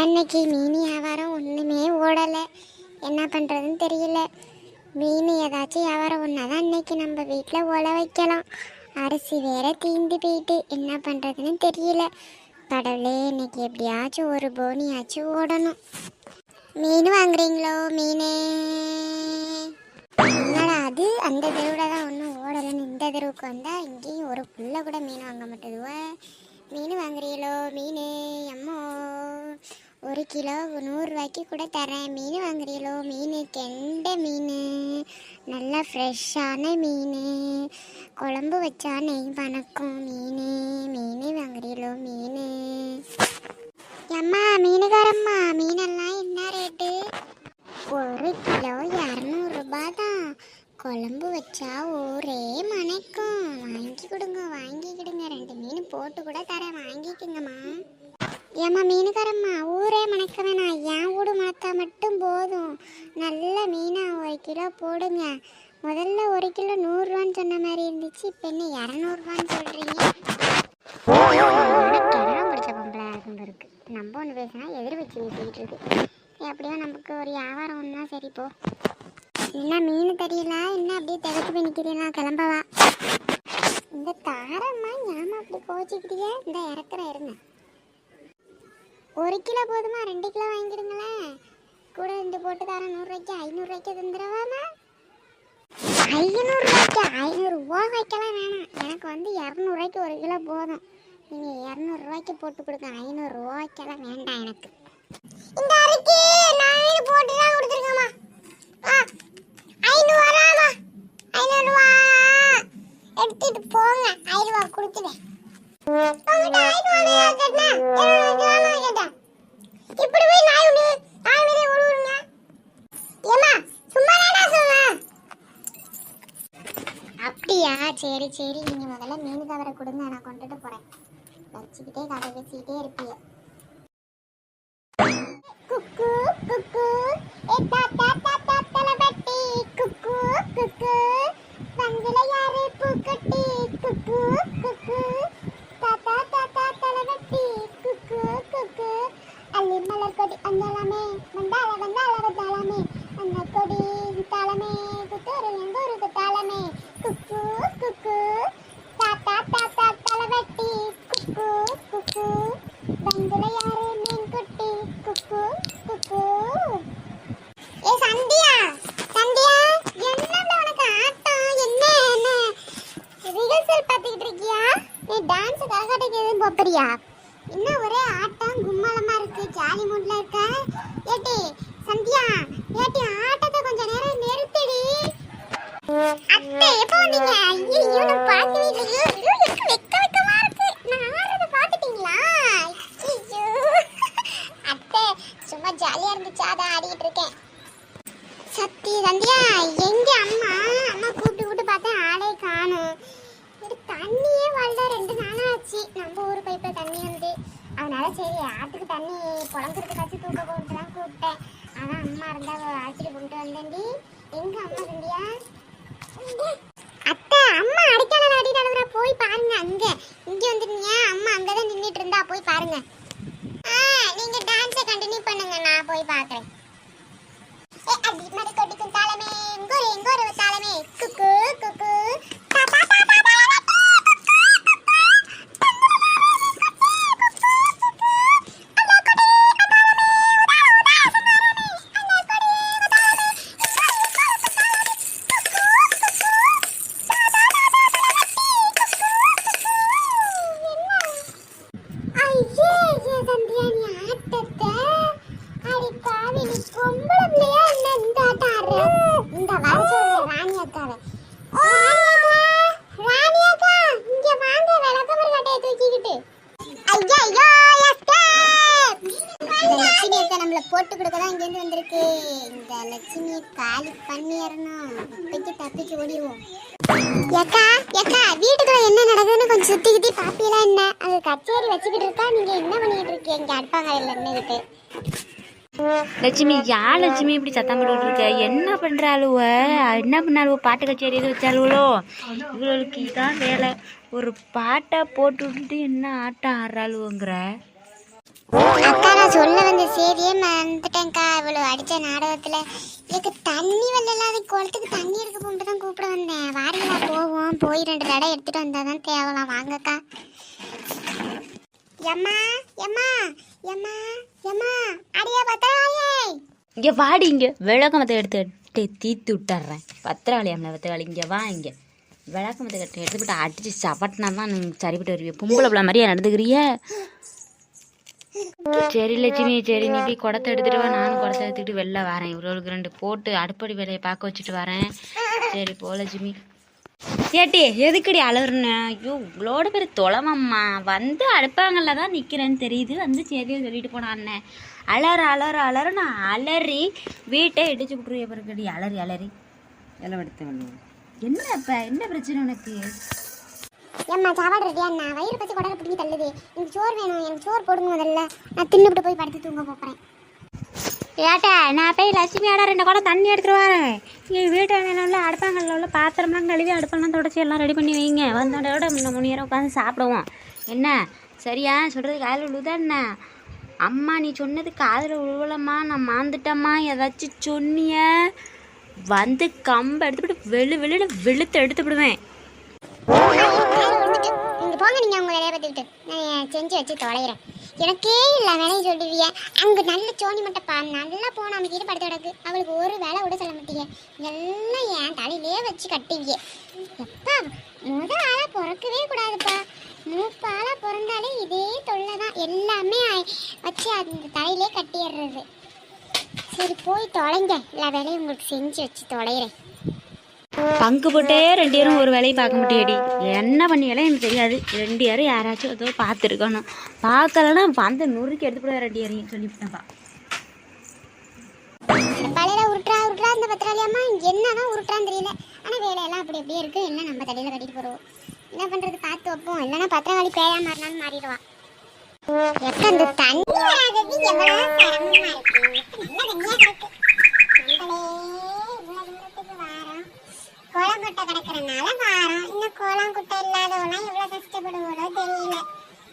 என்ன இன்னைக்கு மீன் வியாபாரம் ஒன்றுமே ஓடலை. என்ன பண்ணுறதுன்னு தெரியல. மீன் ஏதாச்சும் வியாபாரம் ஒன்றா தான் இன்னைக்கு நம்ம வீட்டில் ஓல வைக்கலாம். அரிசி வேற தீந்து போயிட்டு என்ன பண்ணுறதுன்னு தெரியல. கடவுளே இன்னைக்கு எப்படியாச்சும் ஒரு போனியாச்சும் ஓடணும். மீன் வாங்குறீங்களோ மீன்? என்னடா அது? அந்த தெருவில் தான் ஒன்றும் ஓடலைன்னு இந்த தெருவுக்கு வந்தால் இங்கேயும் ஒரு புள்ள கூட மீன் வாங்க மாட்டேதுவ. மீன் வாங்குறீங்களோ மீன்? அம்மோ. ஒரு கிலோ நூறுரூவாய்க்கு கூட தரேன். மீன் வாங்குறீங்களோ? மீன் கெண்டை மீன் நல்லா ஃப்ரெஷ்ஷான மீன் குழம்பு வச்சா நெய் வணக்கம். மீன் மீன் வாங்குறீங்களோ? மீன். அம்மா மீனுக்காரம்மா மீனெல்லாம் என்ன ரேட்டு? ஒரு கிலோ இரநூறுபா தான் குழம்பு வச்சா ஒரே மணக்கும். வாங்கி கொடுங்க வாங்கிக்கிடுங்க ரெண்டு மீன் போட்டு கூட தரேன். வாங்கிக்கோங்கம்மா. ஏம்மா மீனுக்காரம்மா ஊரே மணக்க வேணாம் என் வீடு மணத்தா மட்டும் போதும். நல்ல மீனாக ஒரு கிலோ போடுங்க. முதல்ல ஒரு கிலோ நூறுரூவான்னு சொன்ன மாதிரி இருந்துச்சு இப்போ என்ன இரநூறுவான்னு சொல்கிறீங்க கிணறம் பிடிச்ச பொம்பளை இருக்கும் நம்ம ஒன்று பேசினா எதிர் வச்சு பேசிக்கிட்டு இருக்கு. எப்படியோ நமக்கு ஒரு வியாபாரம் ஒன்றா சரி போ. என்ன மீன் தெரியல? என்ன அப்படியே திகச்சு போய் நிற்கிறீங்களா கிளம்பவா. இந்த தாரம்மா ஞாபகம் அப்படி கோச்சிக்கிட்டீங்க? இந்த இறக்குற இருங்க. ஒரு கிலோ போதுமா? ரெண்டு கிலோ வாங்கிடுங்களேன் கூட ரெண்டு போட்டு தரேன். நூறுரூவாய்க்கு ஐநூறுரூவாய்க்கு தந்துடுவாமா? ஐநூறுரூவாய்க்கு ஐநூறுரூவா வைக்கலாம் வேணாம் எனக்கு வந்து இரநூறுவாய்க்கு ஒரு கிலோ போதும். நீங்கள் இரநூறுவாய்க்கு போட்டு கொடுங்க. ஐநூறுரூவாய்க்கெல்லாம் வேண்டாம் எனக்கு இந்த அரிக்கு நான் போட்டு தான் கொடுத்துருக்கேம்மா ஆ ஐநூறுவாமா ஐநூறுவா எடுத்துட்டு போங்க ஐநூறுவா கொடுத்துட்டேன் உங்கள்கிட்ட ஐநூறுவா கேட்டேன் இருநூறுவா கேட்டேன் இப்படி போய் நாய் ஒன்று நாய் மேலே உருவுருங்க ஏம்மா சும்மா தானே சொல்லுவேன் அப்படியா சரி சரி நீங்க முதல்ல மீன் கவரை கொடுங்க நான் கொண்டுட்டு போறேன் வச்சுக்கிட்டே கதை பேசிக்கிட்டே இருப்பீங்க தண்ணி புழங்குறதுக்காச்சும் தூக்க போட்டு தான் கூப்பிட்டேன். ஆனால் அம்மா இருந்தா அழைச்சிட்டு கொண்டு வந்தேன்டி. எங்க அம்மா இருந்தியா அத்தை அம்மா அடிக்கால அடி போய் பாருங்க அங்க. இங்க வந்துருங்க அம்மா அங்கதான் நின்றுட்டு இருந்தா போய் பாருங்க. ஆ நீங்க டான்ஸை கண்டினியூ பண்ணுங்க. நான் போய் பாக்குறேன். ஏ அடி மடி கொட்டிக்கும் தாளமே எங்கே ஒரு தாளமே. குக்கு குக்கு. வர சொல்ற ராணி அக்காவை ராணி அக்கா இங்க வாங்க விளக்கமர் கட்டையை தூக்கிக்கிட்டு. ஐயா ஐயோ லட்சுமி அக்கா நம்மள போட்டு கொடுக்க தான் இங்கேருந்து வந்திருக்கு. இந்த லட்சுமியை காலி பண்ணிடணும் இப்பைக்கு தப்பிச்சு ஓடிடுவோம். ஏக்கா ஏக்கா வீட்டுக்குள்ள என்ன நடக்குதுன்னு கொஞ்சம் சுத்தி சுத்தி பாப்பீங்களா என்ன? அது கச்சேரி வச்சுக்கிட்டு இருக்கா? நீங்க என்ன பண்ணிட்டு இருக்கீங்க? அடுப்பாங்கரையில நின்றுகிட்டு லட்சுமி யார் லட்சுமி இப்படி சத்தம் போட்டுக்கிட்டு இருக்க? என்ன பண்றாளுவ? என்ன பண்ணாலுவ பாட்டு கச்சேரி எது வச்சாலுவளோ இவளுக்கு இதான் வேலை. ஒரு பாட்டை போட்டு விட்டுட்டு என்ன ஆட்டம் ஆடுறாளுவோங்கிற? அக்கா நான் சொல்ல வந்த செய்தியே மறந்துட்டேன்க்கா. இவ்வளோ அடிச்ச நாடகத்தில் எனக்கு தண்ணி வரல அது குளத்துக்கு தண்ணி இருக்க போட்டு தான் கூப்பிட வந்தேன். வாடிங்களா போவோம். போய் ரெண்டு தடவை எடுத்துட்டு வந்தாதான் தேவலாம். வாங்கக்கா. எம்மா எம்மா. இங்க இங்கே வாடி இங்கே. விளக்கமத்தை எடுத்து எடுத்து தீத்து விட்டுறேன். பத்திரவாளியாம்ல பத்திராளி இங்கே வா இங்கே. விளக்கமத்தை கட்டு எடுத்துக்கிட்டு அடிச்சு சவட்டினா தான் நீங்கள் சரிப்பட்டு வருவீங்க பொம்பளை பிள்ளை மாதிரியா நடந்துக்கிறிய? சரி லட்சுமி சரி நீ போய் குடத்தை எடுத்துட்டு வா. நானும் குடத்தை எடுத்துக்கிட்டு வெளில வரேன். இவ்வளோக்கு ரெண்டு போட்டு அடுப்படி வேலையை பார்க்க வச்சுட்டு வரேன். சரி போ லட்சுமி. ஏட்டி எதுக்குடி அலறுன? ஐயோ இவ்வளோட பேர் தொலைவம்மா. வந்து அடுப்பாங்கல்ல தான் நிற்கிறேன்னு தெரியுது. வந்து சரியா சொல்லிட்டு போனான் அண்ணன் அலற அலற அலற நான் அலறி வீட்டை இடிச்சு விட்ருவே பிறகுடி அலறி அலறி. எல்லாம் எடுத்து என்ன இப்போ? என்ன பிரச்சனை உனக்கு? எம்மா சாப்பாடு ரெடியா? நான் வயிறு பத்தி குடலை பிடிங்கி தள்ளுது. எனக்கு சோறு வேணும். எனக்கு சோறு போடுங்க முதல்ல. நான் தின்னுபிட்டு போய் படுத்து தூங்க போறேன். ஏட்டா நான் போய் லட்சுமியோட ரெண்டு குடம் தண்ணி எடுத்துட்டு வரேன். எங்கள் வீட்டு வேலையில் உள்ள அடுப்பாங்கல்ல உள்ள பாத்திரம்லாம் கழுவி அடுப்பெல்லாம் தொடச்சி எல்லாம் ரெடி பண்ணி வைங்க. வந்தோட முன்ன மூணு நேரம் உட்காந்து சாப்பிடுவோம். என்ன? சரியா? சொல்கிறது காதில் விழுதா என்ன? அம்மா நீ சொன்னது காதில் விழுவலம்மா. நான் மாந்துட்டம்மா. ஏதாச்சும் சொன்னிய வந்து கம்பை எடுத்துக்கிட்டு வெளு வெளியில் வெளுத்து எடுத்து விடுவேன். போங்க நீங்கள் உங்கள் வேலையை பார்த்துக்கிட்டு. நான் செஞ்சு வச்சு தொலைகிறேன். எனக்கே இல்லை வேலையும் சொல்லுவீங்க அங்கே நல்ல சோனி மட்டும் பா நல்லா போன அமைக்கிட்டு படுத்து கிடக்கு. அவளுக்கு ஒரு வேலை விட சொல்ல மாட்டீங்க எல்லாம் என் தலையிலே வச்சு கட்டுவீங்க எப்பா முத ஆளாக பிறக்கவே கூடாதுப்பா. மூப்பாளாக பிறந்தாலே இதே தொல்லை தான் எல்லாமே வச்சு அந்த தலையிலே கட்டிடுறது. சரி போய் தொலைங்க. எல்லா வேலையும் உங்களுக்கு செஞ்சு வச்சு தொலைகிறேன் பங்கு போட்டே ரெண்டு பேரும் ஒரு வேலையும் பார்க்க முடியாடி என்ன பண்ணியாலும் எனக்கு தெரியாது. ரெண்டு பேரும் யாராச்சும் ஏதோ பார்த்துருக்கணும். பார்க்கலன்னா வந்து நுறுக்கி எடுத்து போட ரெண்டு பேரையும் சொல்லிவிட்டேன்ப்பா. பழையில உருட்டுறா உருட்டுறா இந்த பத்திராளியம்மா என்னதான் உருட்டுறான்னு தெரியல. ஆனா வேலையெல்லாம் அப்படி அப்படியே இருக்கு. என்ன நம்ம தலையில கட்டிட்டு போகிறோம் என்ன பண்றது? பார்த்து வைப்போம். இல்லைன்னா பத்திரவாளி பேயா மாறினாலும் மாறிடுவான் எப்ப இந்த தண்ணி வராதது எவ்வளவு சிரமமா இருக்கு நல்ல தண்ணியா கிடக்கு நம்மளே இவ்வளவு தூரத்துக்கு வாரோம் கோலம் குட்டை வாரம். இன்னும் கோலம் குட்டை இல்லாதவெல்லாம் எவ்வளவு கஷ்டப்படுவோளோ தெரியல.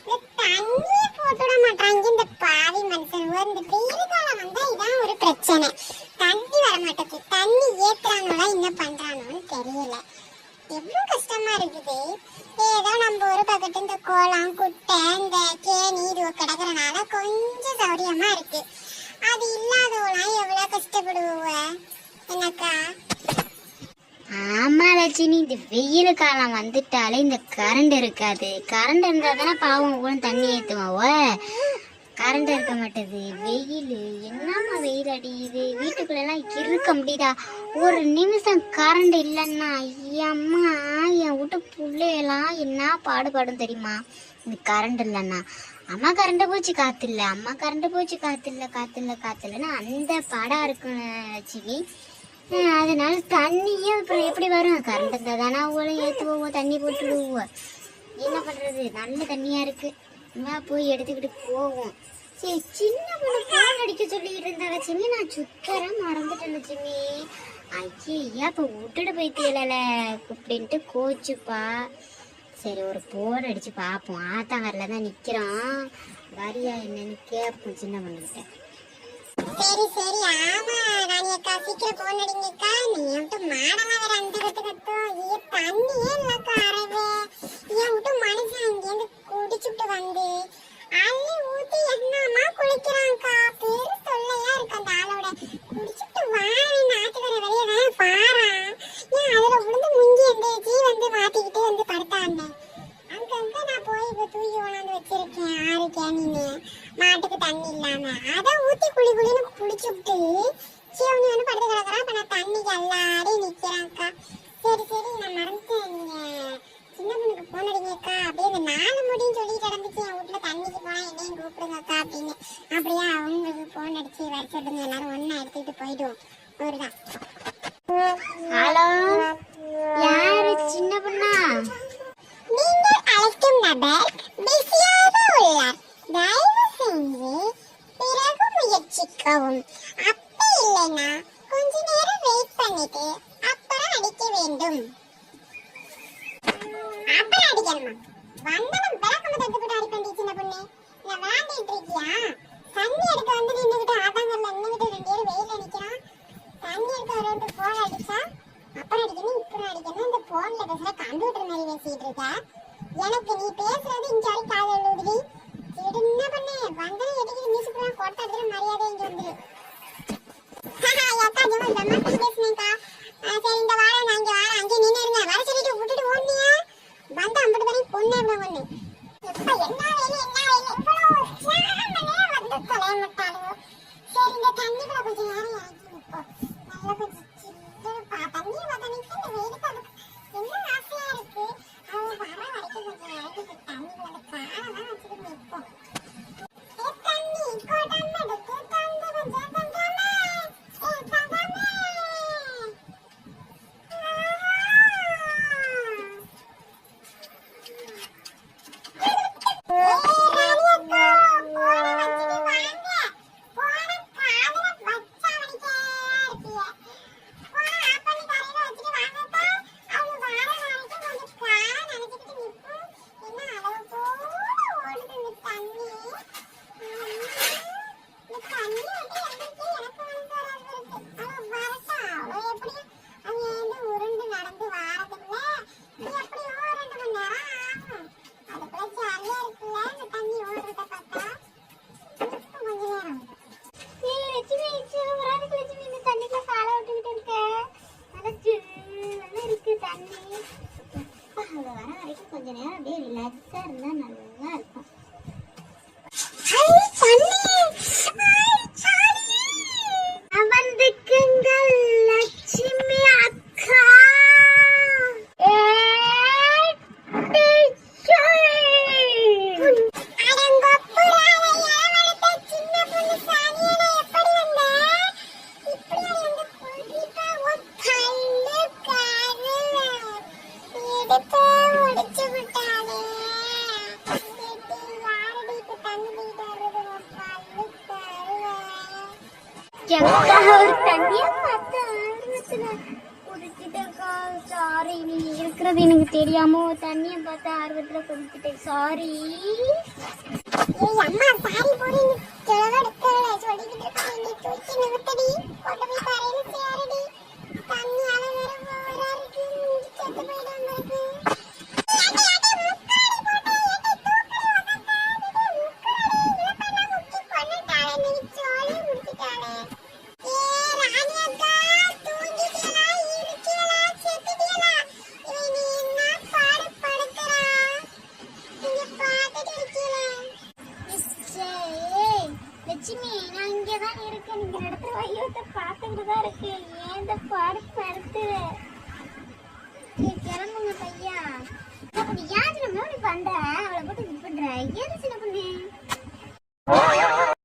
இந்த தண்ணியை போட்டுவிட மாட்டாங்க இந்த பாவி மனுஷன். இந்த வெயில் காலம் வந்தா இதான் ஒரு பிரச்சனை. தண்ணி வர மாட்டேங்குது. தண்ணி ஏத்துறாங்களா என்ன பண்ணுறாங்கன்னு தெரியல. எவ்வளவு கஷ்டமா இருக்குது. ஏதோ நம்ம ஒரு பக்கத்து இந்த கோலம் குட்டை இந்த கேணி இது கிடக்கிறனால கொஞ்சம் சௌரியமா இருக்கு. அது இல்லாதவெல்லாம் எவ்வளவு கஷ்டப்படுவ? என்னக்கா? ஆமா லட்சுமி இந்த வெயில் காலம் வந்துட்டாலே இந்த கரண்ட் இருக்காது. கரண்ட் இருந்தா தானே பாவம் கூட தண்ணி ஏத்துவாவோ கரண்ட் இருக்க மாட்டேது. வெயில். என்னம்மா வெயில் அடியுது வீட்டுக்குள்ளெல்லாம் இருக்க முடியுதா? ஒரு நிமிஷம் கரண்ட் இல்லைன்னா ஐயம்மா என் வீட்டு பிள்ளையெல்லாம் என்ன பாடுபாடும் தெரியுமா? இந்த கரண்ட் இல்லைன்னா. அம்மா கரண்ட் போச்சு காத்து இல்லை அம்மா கரண்ட் போச்சு காத்து இல்லை காத்து இல்லை காத்து இல்லைன்னா அந்த படம் இருக்கும் லட்சுமி அதனால தண்ணியே அப்புறம் எப்படி வரும்? கரண்ட் இருந்தால் தானே அவங்கள ஏற்றுவோம் தண்ணி போட்டுடுவோம் என்ன பண்ணுறது நல்ல தண்ணியாக இருக்குது போய் எடுத்துக்கிட்டு போவோம். சரி சின்ன பொண்ணு ஃபோன் அடிக்க சொல்லிக்கிட்டு இருந்தா சிம்மி நான் சுத்தரம் மறந்துட்டேன் சிம்மி ஐயா இப்போ விட்டுட்டு போயிட்டீங்கள அப்படின்ட்டு கோச்சுப்பா. சரி ஒரு போன் அடித்து பார்ப்போம். ஆத்தாங்கரில் தான் நிற்கிறோம் வரியா என்னன்னு கேட்போம் சின்ன பொண்ணுக்கிட்ட சரி சரி. ஆமா ராணியக்கா சீக்கிரம் போன் அடிங்கக்கா நீ விட்டு மாடலாம் வேற அந்த கத்து ஐயோ தண்ணியே இல்லக்கா அறவே. என் விட்டு மனுஷன் அங்கேருந்து குடிச்சுட்டு வந்து அள்ளி ஊத்தி என்னமா குளிக்கிறான்க்கா அக்கா அப்படின்னு. அப்படியே அவங்களுக்கு ஃபோன் அடிச்சு வர எல்லாரும் ஒன்னா எடுத்துட்டு போயிடுவோம். ஒருதான் ஹலோ யாரு? சின்ன பொண்ணா? நீங்கள் அழைக்கும் நபர் பிஸியாக உள்ளார். தயவு செஞ்சு பிறகு முயற்சிக்கவும். அப்படி இல்லைன்னா கொஞ்ச நேரம் வெயிட் பண்ணிட்டு அப்புறம் அடிக்க வேண்டும். அப்புறம் அடிக்கணுமா? வந்தவன் விளக்கம் தட்டு போட்டு அடிப்பண்டி சின்ன பொண்ணு. விளையாண்டுட்டு இருக்கியா? தண்ணி எடுக்க வந்து நின்றுகிட்டு ஆதாங்கல்ல நின்றுகிட்டு ரெண்டு பேரும் வெயில் அடிக்கிறோம் தண்ணி எடுக்க வரவன்ட்டு போன் அடிச்சா அப்புறம் அடிக்கணும் இப்படி அடிக்கணும் இந்த போன்ல பேசுற கம்ப்யூட்டர் மாதிரி பேசிட்டு இருக்க? எனக்கு நீ பேசுறது இங்க வரைக்கும் காதல் எழுதுடி என்ன பண்ணு வந்தது எதுக்கு நியூஸ் பேப்பர் கொட்டதுல மரியாதை இங்க வந்துரு. பெருசாக இருந்தால் நல்லா தண்ணியை பார்த்து ஆர்வத்தில் குதிக்கிட்டேன் சாரி அம்மா சாரி போடுங்க தண்ணி வேற போறாரு செத்து போயிடும்